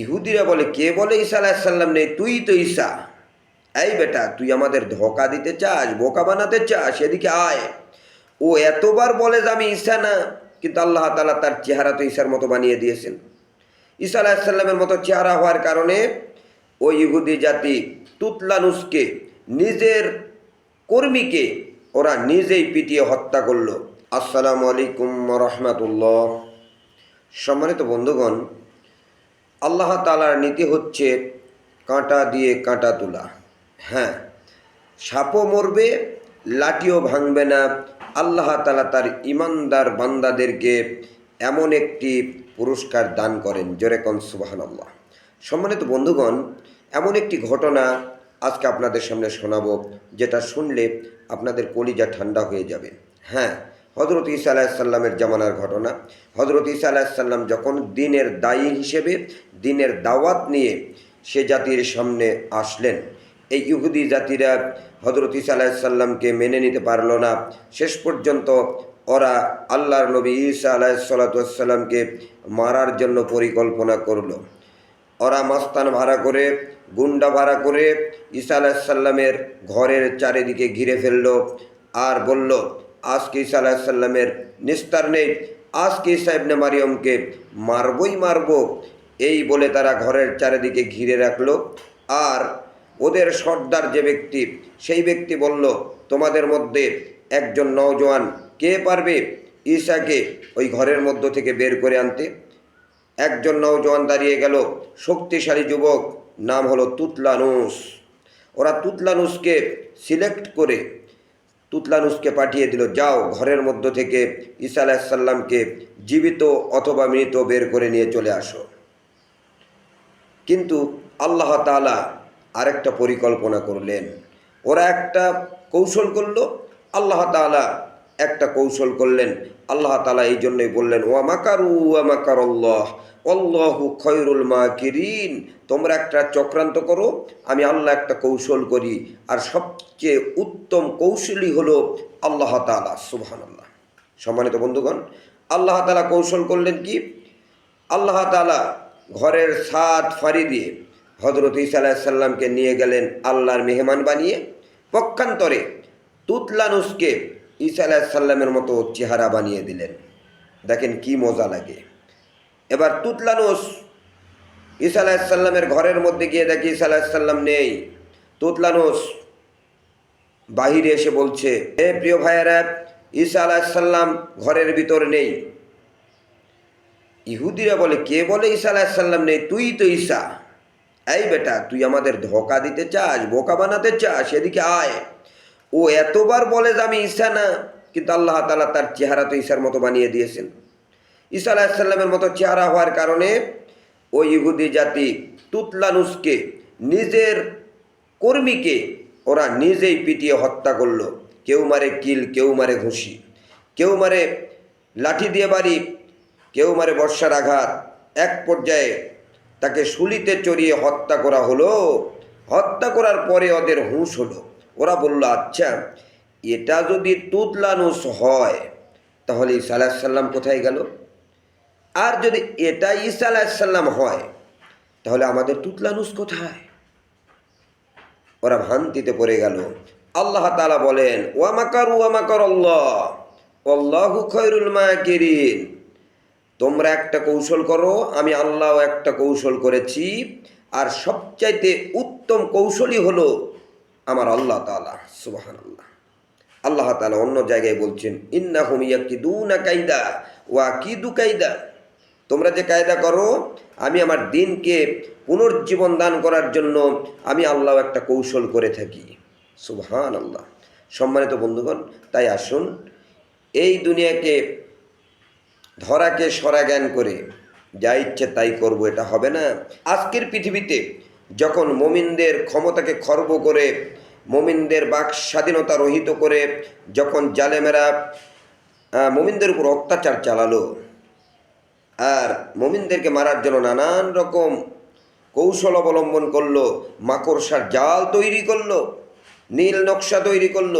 ইহুদিরা বলে, কে বলে ঈসা আলাহিসাল্লাম নেই? তুই তো ঈসা। এই বেটা, তুই আমাদের ধোকা দিতে চাস, বোকা বানাতে চাস, এদিকে আয়। ও এতবার বলে যে আমি ঈশা না, কিন্তু আল্লাহ তালা তার চেহারা তো ঈশার মতো বানিয়ে দিয়েছেন। ঈসা আলাহিসাল্লামের মতো চেহারা হওয়ার কারণে ওই ইহুদি জাতি তুতলানুসকে, নিজের কর্মীকে ওরা নিজেই পিটিয়ে হত্যা করল। আসসালামু আলাইকুম রহমতুল্লাহ। সম্মানিত বন্ধুগণ আল্লাহ তালার নীতি হচ্ছে কাঁটা দিয়ে কাঁটা তোলা। হ্যাঁ সাপও মরবে, লাঠিও ভাঙবে না। আল্লাহ তালা তার ইমানদার বান্দাদেরকে এমন একটি পুরস্কার দান করেন। জোরে কন সুবাহান আল্লাহ সম্মানিত বন্ধুগণ, এমন একটি ঘটনা আজকে আপনাদের সামনে শোনাবো, যেটা শুনলে আপনাদের কলিজা ঠান্ডা হয়ে যাবে। হ্যাঁ হজরত ঈসা আলাহিসাল্লামের জামানার ঘটনা। হজরত ঈসা আলাহিসাল্লাম যখন দিনের দায়ী হিসেবে, দিনের দাওয়াত নিয়ে সে জাতির সামনে আসলেন, এই ইহুদি জাতিরা হজরত ঈসা আলাহিসাল্লামকে মেনে নিতে পারল না। শেষ পর্যন্ত ওরা আল্লাহর নবী ঈসা আলাহিসাল্লাতামকে মারার জন্য পরিকল্পনা করল। ওরা মাস্তান ভাড়া করে, গুন্ডা ভাড়া করে ঈসা আলাহিসাল্লামের ঘরের চারিদিকে ঘিরে ফেলল আর বলল আজকে ঈসা আলাহিসাল্লামের নিস্তার নেই আজকে ঈসা ইবনে মারিয়মকে মারবই মারব। এই বলে তারা ঘরের চারিদিকে ঘিরে রাখল। আর ওদের সর্দার যে ব্যক্তি, সেই ব্যক্তি বলল, তোমাদের মধ্যে একজন নওজোয়ান, কে পারবে ঈশাকে ওই ঘরের মধ্য থেকে বের করে আনতে? একজন নওজোয়ান দাঁড়িয়ে গেল, শক্তিশালী যুবক, নাম হলো তুতলানুস। ওরা তুতলানুসকে সিলেক্ট করে তুতলানুসকে পাঠিয়ে দিল, যাও, ঘরের মধ্য থেকে ঈসা আলাহিসাল্লামকে জীবিত অথবা মৃত বের করে নিয়ে চলে আসো। কিন্তু আল্লাহ তালা আরেকটা পরিকল্পনা করলেন। ওরা একটা কৌশল করল, আল্লাহ তালা একটা কৌশল করলেন। আল্লাহ তালা এই জন্যই বললেন, ওয়া মাকারু ওয়া মাকার আল্লাহ অল্লাহু খয়রুল মাকিরিন। তোমরা একটা চক্রান্ত করো, আমি আল্লাহ একটা কৌশল করি। আর সবচেয়ে উত্তম কৌশলী হলো আল্লাহ তালা সুবহান আল্লাহ সম্মানিত বন্ধুগণ, আল্লাহ তালা কৌশল করলেন কি? আল্লাহ তালা ঘরের সাত ফাড়ি দিয়ে হজরত ঈসা আলাহিসাল্লামকে নিয়ে গেলেন আল্লাহর মেহমান বানিয়ে। পক্ষান্তরে তুতলানুসকে ঈসা আলাহিসাল্লামের মতো চেহারা বানিয়ে দিলেন। দেখেন কি মজা লাগে। এবার তুতলানুস ঈসা আলাহিসাল্লামের ঘরের মধ্যে গিয়ে দেখি ঈসা আলাহিসাল্লাম নেই। তুতলানুস বাহিরে এসে বলছে হে প্রিয় ভাইয়েরা, ঈসা আলাহিসাল্লাম ঘরের ভিতর নেই। ইহুদিরা বলে, কে বলে ঈসা আলাহিসাল্লাম নেই? তুই তো ঈসা। এই বেটা, তুই আমাদের ধোকা দিতে চাস, বোকা বানাতে চাস, এদিকে আয়। ও এতবার বলে যে আমি ঈশা না, কিন্তু আল্লাহ তালা তার চেহারা তো ঈশার মতো বানিয়ে দিয়েছেন। ঈসা আলাহিসাল্লামের মতো চেহারা হওয়ার কারণে ওই ইহুদি জাতি তুতলানুসকে, নিজের কর্মীকে ওরা নিজেই পিটিয়ে হত্যা করল। কেউ মারে কিল, কেউ মারে ঘুষি, কেউ মারে লাঠি দিয়ে বাড়ি, কেউ মারে বর্ষার আঘাত। এক পর্যায়ে তাকে শুলিতে চড়িয়ে হত্যা করা হলো। হত্যা করার পরে ওদের হুঁশ হলো। ওরা বলল আচ্ছা এটা যদি তুতলানুস হয়, তাহলে ঈসা আলাহিসাল্লাম কোথায় গেল? আর যদি এটা ঈসা আলাহিসাল্লাম হয়, তাহলে আমাদের তুতলানুস কোথায়? ওরা ভ্রান্তিতে পড়ে গেল। আল্লাহ তালা বলেন ওয়ামাকার ওয়ামাকার আল্লাহ আল্লাহু খৈরুল মাকিরিন। তোমরা একটা কৌশল করো, আমি আল্লাহ একটা কৌশল করেছি। আর সবচাইতে উত্তম কৌশলই হলো আমার আল্লাহ তালা সুবাহান আল্লাহ আল্লাহ তালা অন্য জায়গায় বলছেন ইন্না হুমিয়া কি দু না কায়দা ওয়া কি দু কায়দা তোমরা যে কায়দা করো, আমি আমার দিনকে পুনর্জীবন দান করার জন্য আমি আল্লাহ একটা কৌশল করে থাকি। সুবহান আল্লাহ সম্মানিত বন্ধুগণ, তাই আসুন, এই দুনিয়াকে ধরাকে সরা জ্ঞান করে, যা ইচ্ছে তাই করব, এটা হবে না। আজকের পৃথিবীতে যখন মমিনদের ক্ষমতাকে খর্ব করে, মমিনদের বাক স্বাধীনতা রহিত করে, যখন জালেমেরা মমিনদের উপর অত্যাচার চালালো, আর মমিনদেরকে মারার জন্য নানান রকম কৌশল অবলম্বন করল, মাকড়সার জাল তৈরি করল, নীল নকশা তৈরি করল,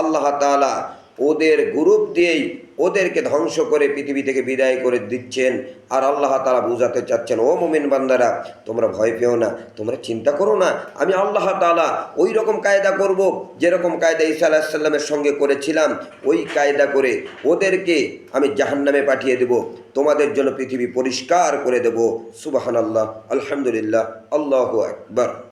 আল্লাহ তাআলা ওদের গ্রুপ দিয়েই ওদেরকে ধ্বংস করে পৃথিবী থেকে বিদায় করে দিচ্ছেন। আর আল্লাহ তালা বুঝাতে চাচ্ছেন, ও মোমিন বান্দারা, তোমরা ভয় পেও না, তোমরা চিন্তা করো না। আমি আল্লাহ তালা ওই রকম কায়দা করব যেরকম কায়দা ঈসা আলাহিসাল্লামের সঙ্গে করেছিলাম। ওই কায়দা করে ওদেরকে আমি জাহান্নামে পাঠিয়ে দেব। তোমাদের জন্য পৃথিবী পরিষ্কার করে দেব। সুবাহান আল্লাহ আলহামদুলিল্লাহ, আল্লাহ আকবর।